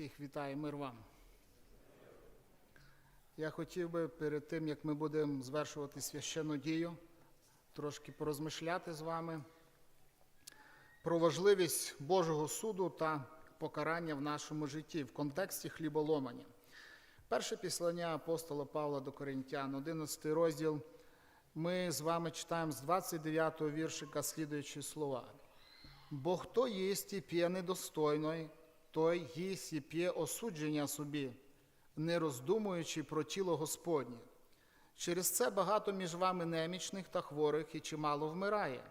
Всіх вітаю, мир вам. Я хотів би перед тим, як ми будемо звершувати священну дію, трошки порозмишляти з вами про важливість Божого суду та покарання в нашому житті в контексті хліболомання. Перше післання апостола Павла до Коринтян, 11 розділ. Ми з вами читаємо з 29 го віршика слідуючі слова. Бо хто їсть і п'є недостойно, той їсть і п'є осудження собі, не роздумуючи про тіло Господнє. Через це багато між вами немічних та хворих і чимало вмирає.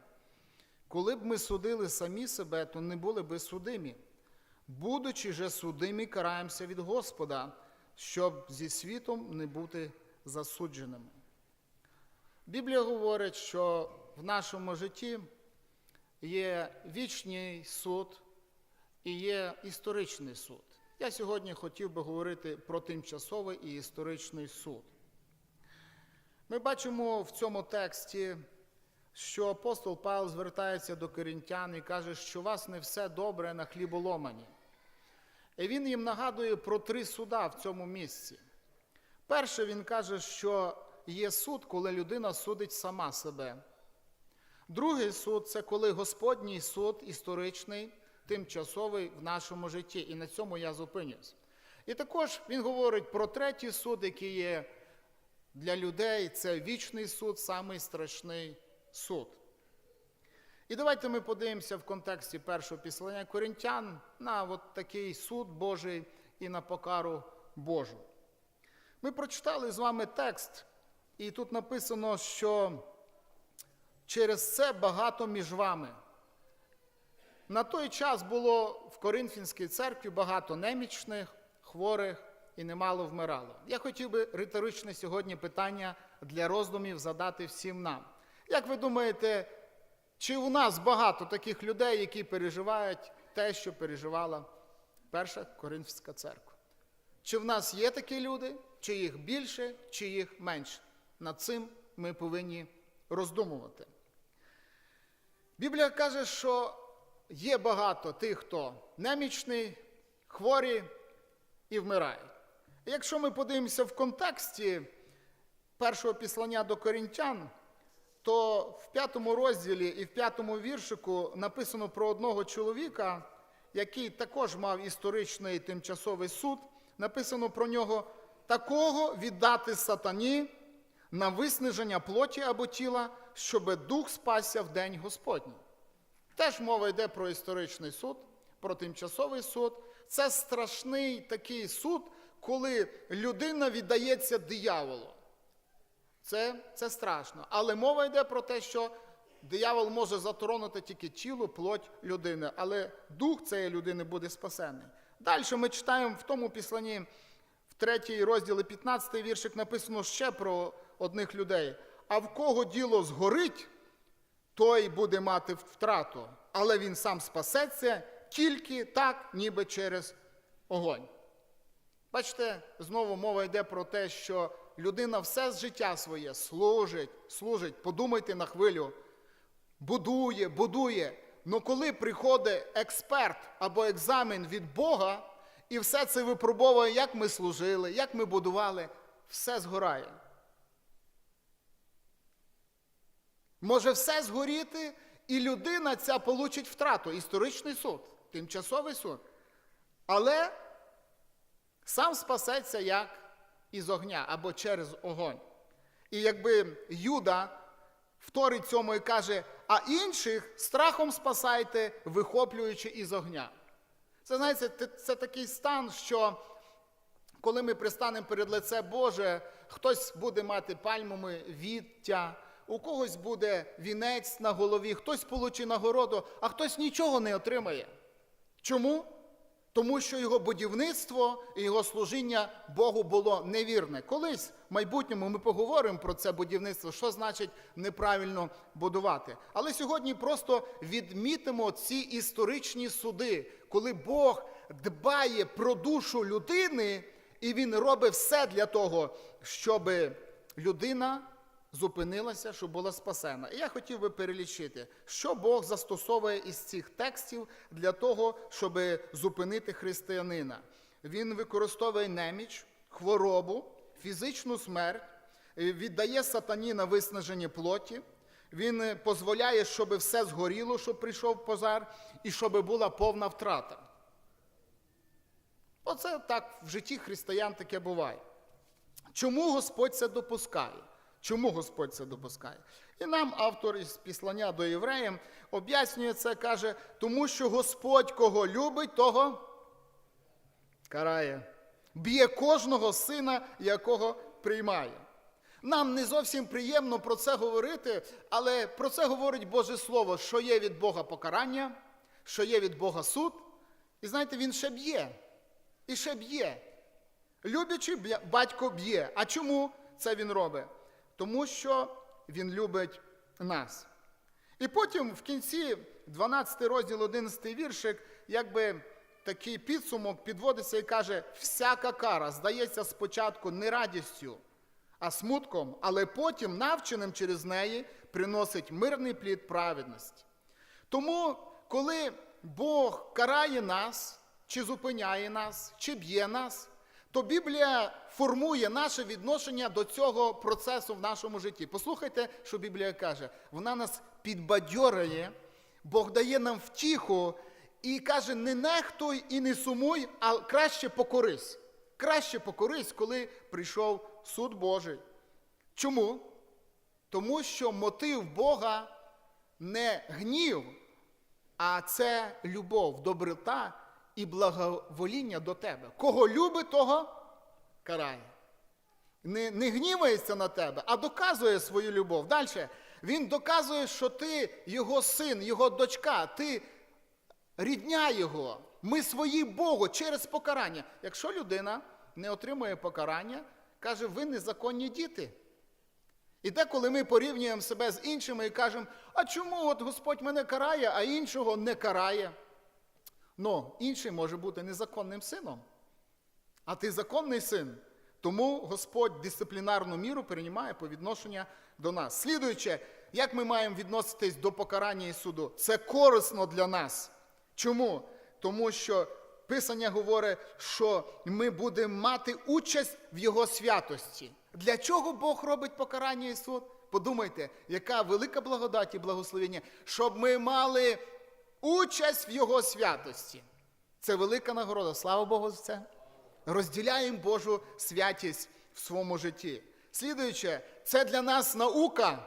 Коли б ми судили самі себе, то не були би судимі. Будучи же судимі, караємося від Господа, щоб зі світом не бути засудженими. Біблія говорить, що в нашому житті є вічний суд і є історичний суд. Я сьогодні хотів би говорити про тимчасовий і історичний суд. Ми бачимо в цьому тексті, що апостол Павло звертається до корінтян і каже, що у вас не все добре на хліболомані. І він їм нагадує про три суда в цьому місці. Перше, він каже, що є суд, коли людина судить сама себе. Другий суд це коли Господній суд історичний, тимчасовий в нашому житті. І на цьому я зупинюсь. І також він говорить про третій суд, який є для людей, це вічний суд, самий страшний суд. І давайте ми подивимося в контексті першого післання коринтян на от такий суд Божий і на покару Божу. Ми прочитали з вами текст, і тут написано, що через це багато між вами. На той час було в Коринфянській церкві багато немічних, хворих і немало вмирало. Я хотів би риторичне сьогодні питання для роздумів задати всім нам. Як ви думаєте, чи у нас багато таких людей, які переживають те, що переживала Перша Коринфська церква? Чи в нас є такі люди, чи їх більше, чи їх менше? Над цим ми повинні роздумувати. Біблія каже, що є багато тих, хто немічний, хворі і вмирають. Якщо ми подивимося в контексті першого післання до корінтян, то в п'ятому розділі і в п'ятому віршику написано про одного чоловіка, який також мав історичний тимчасовий суд. Написано про нього такого віддати сатані на виснаження плоті або тіла, щоб дух спасся в день Господній. Теж мова йде про історичний суд, про тимчасовий суд. Це страшний такий суд, коли людина віддається дияволу. Це, це страшно. Але мова йде про те, що диявол може затронути тільки тіло, плоть людини, але дух цієї людини буде спасений. Далі ми читаємо в тому післанні, в третій розділі 15 віршик написано ще про одних людей. А в кого діло згорить, той буде мати втрату, але він сам спасеться тільки так, ніби через огонь. Бачите, знову мова йде про те, що людина все з життя своє служить, служить, подумайте на хвилю, будує, будує. Но коли приходить експерт або екзамен від Бога, і все це випробовує, як ми служили, як ми будували, все згорає. Може все згоріти, і людина ця получить втрату, історичний суд, тимчасовий суд. Але сам спасеться як із огня або через огонь. І якби Юда вторить цьому і каже, а інших страхом спасайте, вихоплюючи із огня. Це знаєте, це такий стан, що коли ми пристанемо перед лице Боже, хтось буде мати пальмами віття, у когось буде вінець на голові, хтось получить нагороду, а хтось нічого не отримає. Чому? Тому що його будівництво і його служіння Богу було невірне. Колись в майбутньому ми поговоримо про це будівництво, що значить неправильно будувати. Але сьогодні просто відмітимо ці історичні суди, коли Бог дбає про душу людини, і Він робить все для того, щоб людина зупинилася, щоб була спасена. І я хотів би перелічити, що Бог застосовує із цих текстів для того, щоб зупинити християнина. він використовує неміч, хворобу, фізичну смерть, е, віддає сатані на виснаження плоті. Він е, дозволяє, щоб все згоріло, щоб прийшов пожар, і щоб була повна втрата. Оце так в житті християн таке буває. Чому Господь це допускає? Чому Господь це допускає? І нам автор із післання до євреям об'яснює це, каже, тому що Господь кого любить, того карає. Б'є кожного сина, якого приймає. Нам не зовсім приємно про це говорити, але про це говорить Боже Слово, що є від Бога покарання, що є від Бога суд. І знаєте, він ще б'є. І ще б'є. Люблячи, батько б'є. А чому це він робить? Тому що він любить нас. І потім в кінці 12 розділ, 11 віршик, якби такий підсумок підводиться і каже: всяка кара здається спочатку не радістю, а смутком, але потім, навченим через неї, приносить мирний плід праведності. Тому, коли Бог карає нас, чи зупиняє нас, чи б'є нас, то Біблія формує наше відношення до цього процесу в нашому житті. Послухайте, що Біблія каже. Вона нас підбадьорює, Бог дає нам втіху і каже: не нехтуй і не сумуй, а краще покорись. Краще покорись, коли прийшов суд Божий. Чому? Тому що мотив Бога не гнів, а це любов, доброта і благовоління до тебе. Кого любить, того карає. Не, не гнівається на тебе, а доказує свою любов. Далі. Він доказує, що ти його син, його дочка, ти рідня його. Ми свої Богу через покарання. Якщо людина не отримує покарання, каже, ви незаконні діти. І деколи ми порівнюємо себе з іншими і кажемо, а чому от Господь мене карає, а іншого не карає? Ну, інший може бути незаконним сином. А ти законний син. Тому Господь дисциплінарну міру переймає по відношенню до нас. Слідуюче, як ми маємо відноситись до покарання і суду? Це корисно для нас. Чому? Тому що Писання говорить, що ми будемо мати участь в Його святості. Для чого Бог робить покарання і суд? Подумайте, яка велика благодать і благословення, щоб ми мали участь в Його святості. Це велика нагорода. Слава Богу за це. Розділяємо Божу святість в своєму житті. Слідуюче, це для нас наука.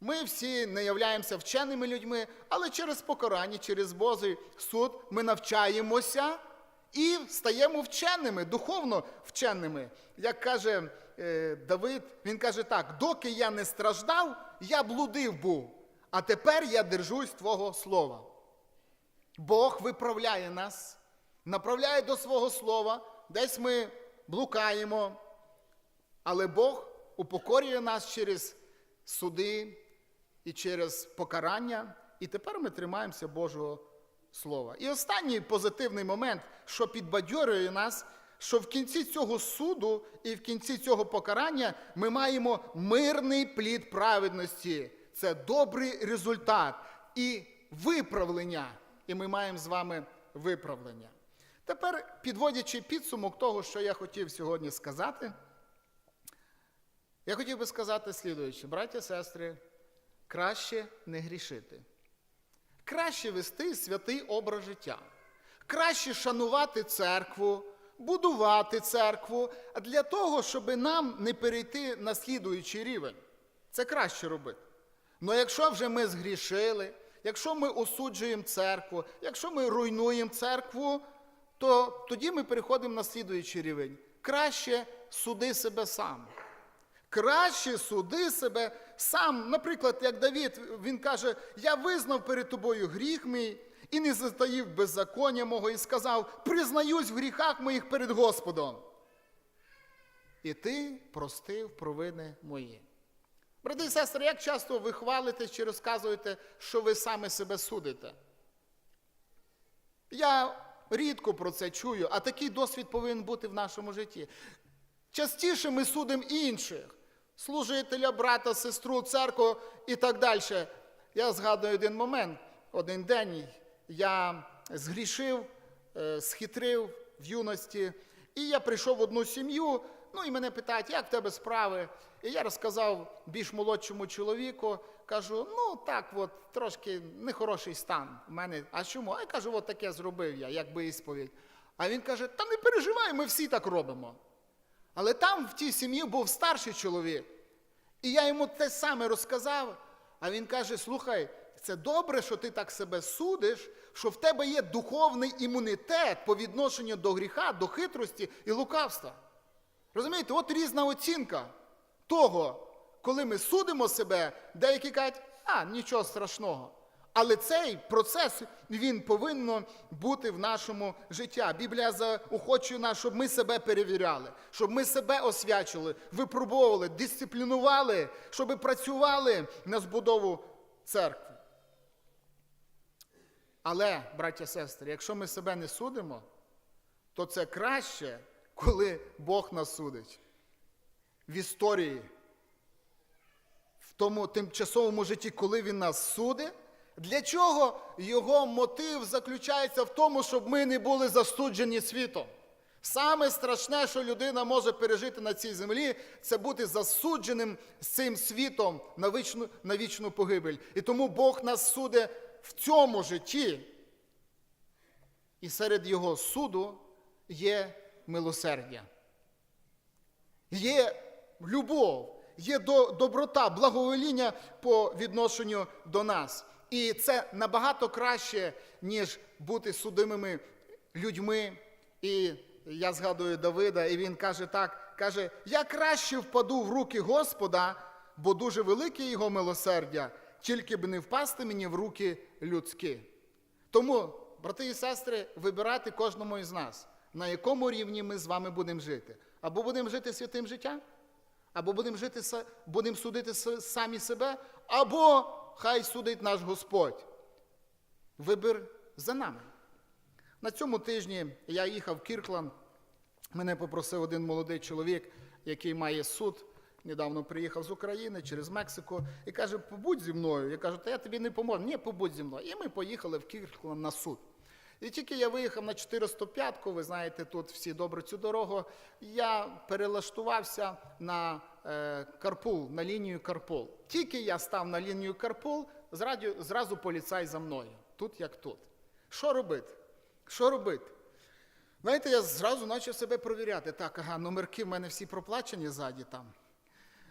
Ми всі не являємося вченими людьми, але через покарання, через Божий суд ми навчаємося і стаємо вченими, духовно вченими. Як каже е, Давид, він каже так: доки я не страждав, я блудив був, а тепер я держусь Твого слова. Бог виправляє нас, направляє до свого слова, десь ми блукаємо, але Бог упокорює нас через суди і через покарання, і тепер ми тримаємося Божого Слова. І останній позитивний момент, що підбадьорює нас, що в кінці цього суду і в кінці цього покарання ми маємо мирний плід праведності. Це добрий результат і виправлення. І ми маємо з вами виправлення. Тепер, підводячи підсумок того, що я хотів сьогодні сказати, я хотів би сказати слідуюче, браття сестри, краще не грішити. Краще вести святий образ життя. Краще шанувати церкву, будувати церкву для того, щоб нам не перейти на слідуючий рівень. Це краще робити. Але якщо вже ми згрішили, якщо ми осуджуємо церкву, якщо ми руйнуємо церкву, то тоді ми переходимо на слідуючий рівень. Краще суди себе сам. Краще суди себе сам. Наприклад, як Давід, він каже: Я визнав перед тобою гріх мій і не затаїв беззаконня мого, і сказав: признаюсь в гріхах моїх перед Господом. І ти простив провини мої. Брати і сестри, як часто ви хвалитесь чи розказуєте, що ви саме себе судите? Я рідко про це чую, а такий досвід повинен бути в нашому житті. Частіше ми судимо інших, служителя, брата, сестру, церкву і так далі. Я згадую один момент, один день я згрішив, е, схитрив, в юності. І я прийшов в одну сім'ю, ну і мене питають, як в тебе справи? І я розказав більш молодшому чоловіку, кажу, ну так, от трошки нехороший стан в мене. А чому? А я кажу, от таке зробив я, якби ісповідь. А він каже: та не переживай, ми всі так робимо. Але там в тій сім'ї був старший чоловік. І я йому те саме розказав. А він каже: слухай, це добре, що ти так себе судиш, що в тебе є духовний імунітет по відношенню до гріха, до хитрості і лукавства. Розумієте, от різна оцінка того, коли ми судимо себе, деякі кажуть, а нічого страшного. Але цей процес він повинен бути в нашому житті. Біблія заохочує нас, щоб ми себе перевіряли, щоб ми себе освячили, випробовували, дисциплінували, щоб працювали на збудову церкви. Але, браття сестри, якщо ми себе не судимо, то це краще, коли Бог нас судить в історії, в тому тимчасовому житті, коли Він нас судить. Для чого його мотив заключається в тому, щоб ми не були засуджені світом? Саме страшне, що людина може пережити на цій землі, це бути засудженим цим світом на вічну, на вічну погибель. І тому Бог нас судить в цьому житті. І серед його суду є милосердя, є любов, є доброта, благовоління по відношенню до нас. І це набагато краще, ніж бути судимими людьми. І я згадую Давида, і він каже так: каже: Я краще впаду в руки Господа, бо дуже велике його милосердя, тільки б не впасти мені в руки людські. Тому, брати і сестри, вибирати кожному із нас, на якому рівні ми з вами будемо жити. Або будемо жити святим життям, або будемо жити будемо судити самі себе, або хай судить наш Господь. Вибір за нами. На цьому тижні я їхав в Кіркланд. Мене попросив один молодий чоловік, який має суд. Недавно приїхав з України через Мексику і каже: побудь зі мною. Я кажу, та я тобі не поможу. Ні, побудь зі мною. І ми поїхали в Кіркланд на суд. І тільки я виїхав на 405-ку, ви знаєте, тут всі добре цю дорогу. Я перелаштувався на е, Карпул, на лінію Карпул. Тільки я став на лінію Карпул, зразу, зразу поліцай за мною. Тут як тут. Що робити? Що робити? Знаєте, я зразу почав себе провіряти. Так, ага, номерки в мене всі проплачені ззаді там.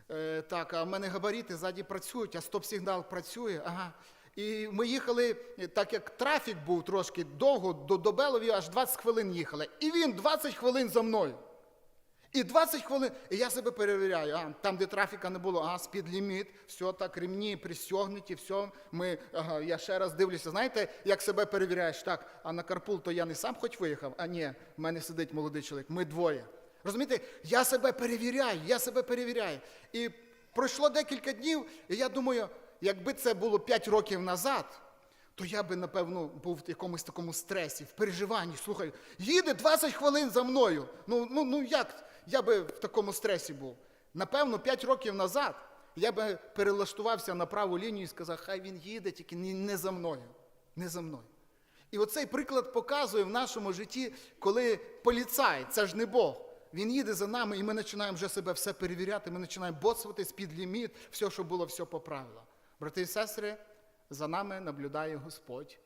Е, так, а в мене габарити ззаді працюють, а стоп-сигнал працює. Ага. І ми їхали, так як трафік був трошки довго, до, до Белові аж 20 хвилин їхали. І він 20 хвилин за мною. І 20 хвилин, і я себе перевіряю. А, там, де трафіка не було, ага, спідліміт, все так, ремні пристегнуті, все. Ми, ага, я ще раз дивлюся. Знаєте, як себе перевіряєш? Так, а на Карпул то я не сам хоч виїхав, а ні, в мене сидить молодий чоловік, ми двоє. Розумієте, я себе перевіряю, я себе перевіряю. І пройшло декілька днів, і я думаю, якби це було 5 років назад, то я би, напевно, був в якомусь такому стресі, в переживанні. Слухай, їде 20 хвилин за мною. Ну, ну, ну як я би в такому стресі був? Напевно, 5 років назад я би перелаштувався на праву лінію і сказав, хай він їде, тільки не, за мною. Не за мною. І оцей приклад показує в нашому житті, коли поліцай, це ж не Бог. Він їде за нами, і ми починаємо вже себе все перевіряти, ми починаємо боцувати під ліміт, все, що було, все по правилам. Брати і сестри, за нами наблюдає Господь.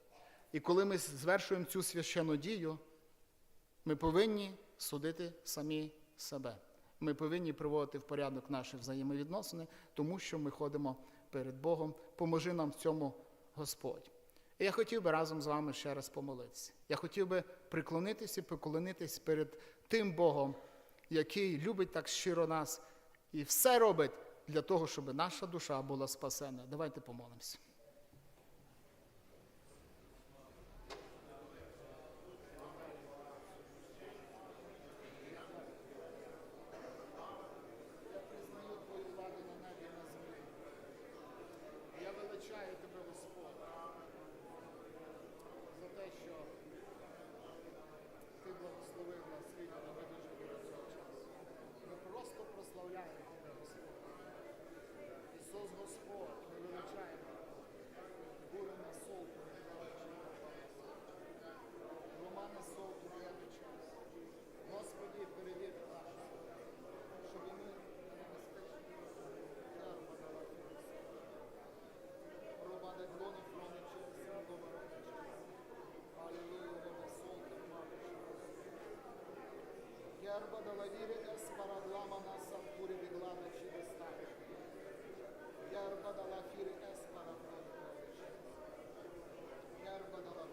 І коли ми звершуємо цю священну дію, ми повинні судити самі себе. Ми повинні приводити в порядок наші взаємовідносини, тому що ми ходимо перед Богом. Поможи нам в цьому Господь. І я хотів би разом з вами ще раз помолитися. Я хотів би приклонитися і поклонитись перед тим Богом, який любить так щиро нас і все робить для того, щоб наша душа була спасена. Давайте помолимося. Gerbodavo Vyridas Paradlamanas Apkūrė Viglaną šitą statą. Gerbodavo Vyridas Paradlamanas. Gerbodavo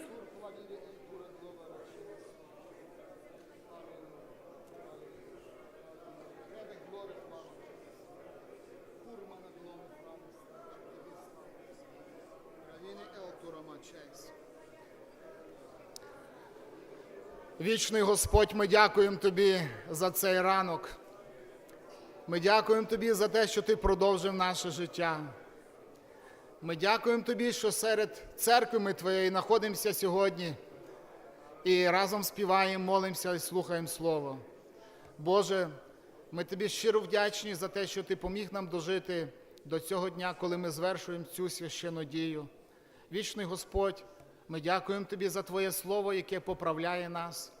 Surplavyrė į Kuradlovą rašytas. Rebe Glorit Mama. Kurmana Glorit Mama. Ravini El Turama Chase. Вічний Господь, ми дякуємо Тобі за цей ранок. Ми дякуємо Тобі за те, що Ти продовжив наше життя. Ми дякуємо Тобі, що серед церкви ми Твоєї знаходимося сьогодні і разом співаємо, молимося і слухаємо Слово. Боже, ми Тобі щиро вдячні за те, що Ти поміг нам дожити до цього дня, коли ми звершуємо цю священну дію. Вічний Господь, ми дякуємо Тобі за Твоє Слово, яке поправляє нас,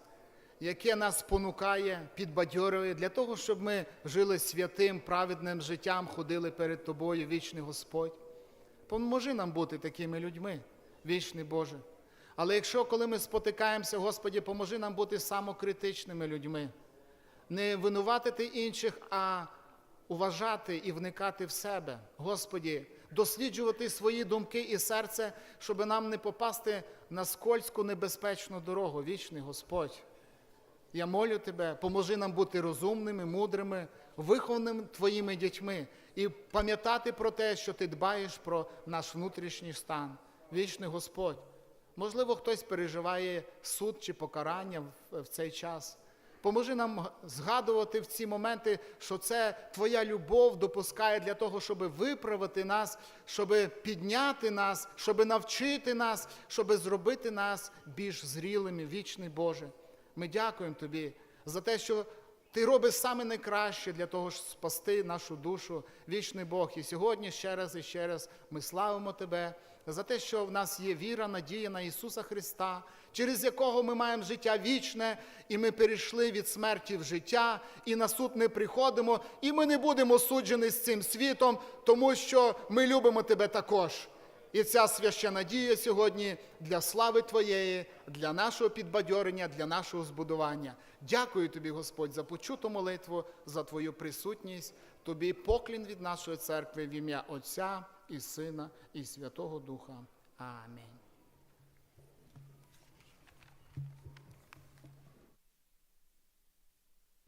яке нас спонукає, підбадьорює для того, щоб ми жили святим, праведним життям, ходили перед Тобою, вічний Господь. Поможи нам бути такими людьми, вічний Боже. Але якщо коли ми спотикаємося, Господі, поможи нам бути самокритичними людьми, не винуватити інших, а уважати і вникати в себе. Господі, досліджувати свої думки і серце, щоб нам не попасти на скользьку небезпечну дорогу, вічний Господь. Я молю тебе, поможи нам бути розумними, мудрими, вихованими твоїми дітьми і пам'ятати про те, що ти дбаєш про наш внутрішній стан. Вічний Господь. Можливо, хтось переживає суд чи покарання в, в цей час. Поможи нам згадувати в ці моменти, що це Твоя любов допускає для того, щоб виправити нас, щоб підняти нас, щоб навчити нас, щоб зробити нас більш зрілими, вічний Боже. Ми дякуємо Тобі за те, що Ти робиш саме найкраще для того, щоб спасти нашу душу, вічний Бог. І сьогодні ще раз і ще раз ми славимо Тебе за те, що в нас є віра, надія на Ісуса Христа, через якого ми маємо життя вічне, і ми перейшли від смерті в життя, і на суд не приходимо, і ми не будемо суджені з цим світом, тому що ми любимо Тебе також. І ця священа дія сьогодні для слави Твоєї, для нашого підбадьорення, для нашого збудування. Дякую тобі, Господь, за почуту молитву, за Твою присутність. Тобі поклін від нашої церкви в ім'я Отця і Сина, і Святого Духа. Амінь.